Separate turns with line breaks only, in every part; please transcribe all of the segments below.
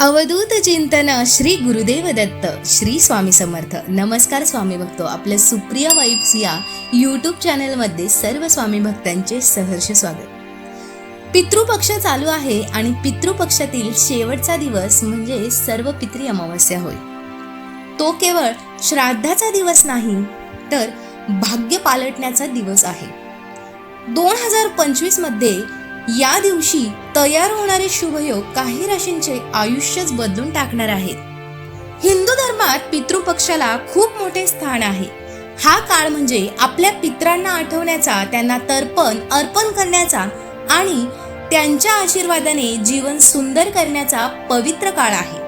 अवधूत चिंतन श्री गुरुदेव दत्त श्री स्वामी समर्थ. नमस्कार स्वामी भक्तो आपल्या सुप्रिया वाईब्स या यूट्यूब चॅनलमध्ये सर्व स्वामी भक्तांचे सहर्ष स्वागत. पितृपक्ष चालू आहे आणि पितृपक्षातील शेवटचा दिवस म्हणजे सर्व पितृ अमावस्या होय. तो केवळ श्राद्धाचा दिवस नाही तर भाग्य पालटण्याचा दिवस आहे. दोन हजार पंचवीसमध्ये या दिवशी तयार होणारे शुभयोग काही राशींचे आयुष्यच बदलून टाकणार आहेत. हिंदू धर्मात पितृपक्षाला खूप मोठे स्थान आहे. हा काळ म्हणजे आपल्या पित्रांना आठवण्याचा त्यांना तर्पण अर्पण करण्याचा आणि त्यांच्या आशीर्वादाने जीवन सुंदर करण्याचा पवित्र काळ आहे.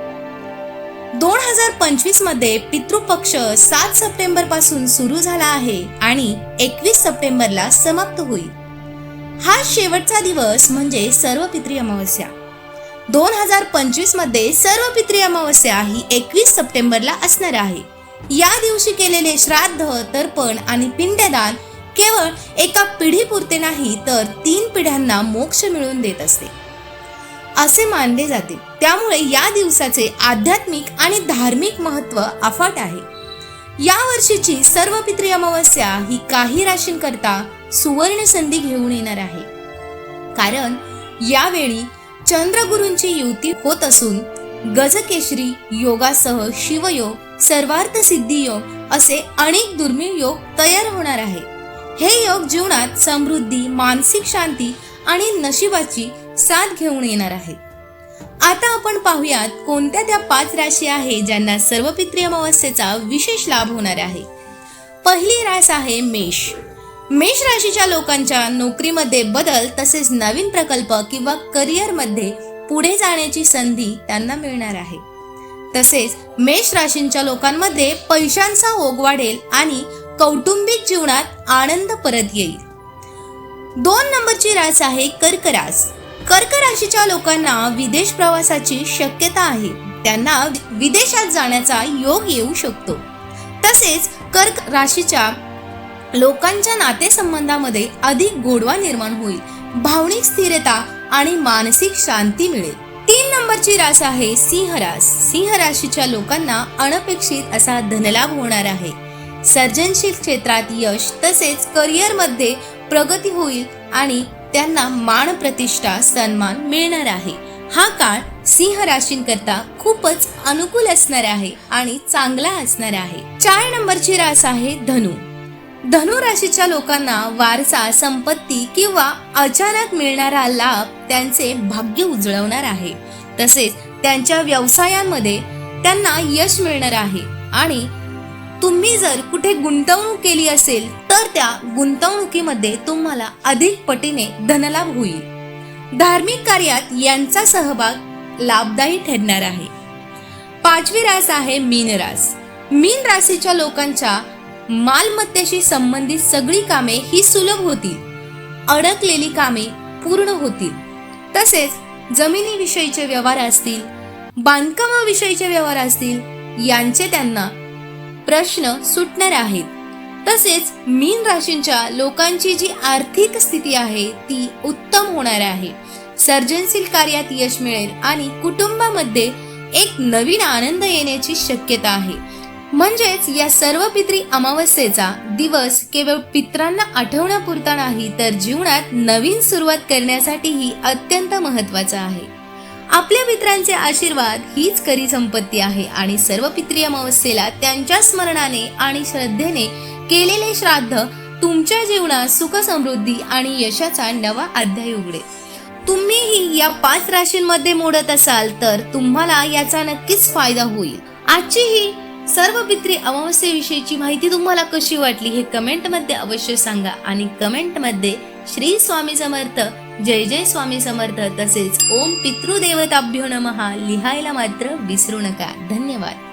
दोन हजार पंचवीसमध्ये पितृपक्ष सात सप्टेंबरपासून सुरू झाला आहे आणि एकवीस सप्टेंबरला समाप्त होईल. हा शेवटचा दिवस म्हणजे सर्व पित्री अमावस्या. दोन हजार पंचवीसमध्ये सर्व पित्री अमावस्या ही एकवीस सप्टेंबरला असणार आहे. या दिवशी केलेले श्राद्ध तर्पण आणि पिंडदान केवळ एका पिढीपुरते नाही तर तीन पिढ्यांना मोक्ष मिळवून देत असते. असे मानले जाते. त्यामुळे या दिवसाचे आध्यात्मिक आणि धार्मिक महत्त्व अफाट आहे. या वर्षीची सर्व पित्री अमावस्या ही काही राशींकरता सुवर्ण संधी घेऊन येणार आहे. कारण यावेळी चंद्रगुरूंची युती होत असून गजकेशरी योगासह शिवयोग सर्वार्थ सिद्धी योग असे अनेक दुर्मिळ योग तयार होणार आहे. हे योग जीवनात समृद्धी मानसिक शांती आणि नशिबाची साथ घेऊन येणार आहे. आता आपण पाहूयात कोणत्या त्या पाच राशी आहे ज्यांना सर्व पित्री अमावस्येचा विशेष लाभ होणार आहे. पहिली रास आहे मेष. मेष राशीच्या लोकांच्या नोकरीमध्ये बदल तसेच नवीन प्रकल्प किंवा करिअरमध्ये पुढे जाण्याची संधी त्यांना मिळणार आहे. तसेच मेष राशींच्या लोकांमध्ये पैशांचा ओघ वाढेल आणि कौटुंबिक जीवनात आनंद परत येईल. दोन नंबरची रास आहे कर्क रास कर्क राशीच्या लोकांना विदेश प्रवासाची शक्यता आहे. त्यांना विदेशात जाण्याचा योग येऊ शकतो. तसेच कर्क राशीच्या लोकांच्या नातेसंबंधामध्ये अधिक गोडवा निर्माण होईल. भावनिक स्थिरता आणि मानसिक शांती मिळेल. तीन नंबरची रास आहे सिंह रास. सिंह राशीच्या लोकांना अनपेक्षित असा धनलाभ होणार आहे. सर्जनशील क्षेत्रात यश तसेच करिअरमध्ये प्रगती होईल आणि त्यांना मान प्रतिष्ठा सन्मान मिळणार आहे. हा काळ सिंह राशींकरता खूपच अनुकूल असणार आहे आणि चांगला असणार आहे. चार नंबरची रास आहे धनु. धनुराशीच्या लोकांना वारसा संपत्ती किंवा अचानक मिळणारा लाभ त्यांचे भाग्य उजळवणार आहे. तसेच त्यांच्या व्यवसायांमध्ये त्यांना यश मिळणार आहे आणि तुम्ही जर कुठे गुंतवणूक केली असेल तर त्या गुंतवणुकीमध्ये तुम्हाला अधिक पटीने धनलाभ होईल. धार्मिक कार्यात यांचा सहभाग लाभदायी ठरणार आहे. पाचवी रास आहे मीन रास. मीन राशीच्या लोकांच्या मालमत्तेशी संबंधित सगळी कामे ही सुलभ होतील. अडकलेली कामे पूर्ण होतील. तसेच जमिनीविषयीचे व्यवहार असतील बांधकामाविषयीचे व्यवहार असतील यांचे त्यांना प्रश्न सुटणार आहेत. तसेच मीन राशींच्या लोकांची जी आर्थिक स्थिती आहे ती उत्तम होणार आहे. सर्जनशील कार्यात यश मिळेल आणि कुटुंबामध्ये एक नवीन आनंद येण्याची शक्यता आहे. म्हणजेच या सर्व पित्री अमावस्येचा दिवस केवळ पित्रांना आठवण्यापुरता नाही तर जीवनात नवीन सुरुवात करण्यासाठीही अत्यंत महत्त्वाचा आहे. आपल्या मित्रांचे आशीर्वाद हीच खरी संपत्ती आहे आणि सर्व पित्री अमावस्येला त्यांच्या स्मरणाने आणि श्रद्धेने केलेले श्राद्ध तुमच्या जीवनात सुख समृद्धी आणि यशाचा नवा अध्याय उघडेल. तुम्हीही या पाच राशींमध्ये मोडत असाल तर तुम्हाला याचा नक्कीच फायदा होईल. आजची ही सर्व पित्री अमावस्येविषयीची माहिती तुम्हाला कशी वाटली हे कमेंटमध्ये अवश्य सांगा. आणि कमेंटमध्ये श्री स्वामी समर्थ जय जय स्वामी समर्थ तसेच ओम पितृदेवताभ्यो नमहा लिहायला मात्र विसरू नका. धन्यवाद.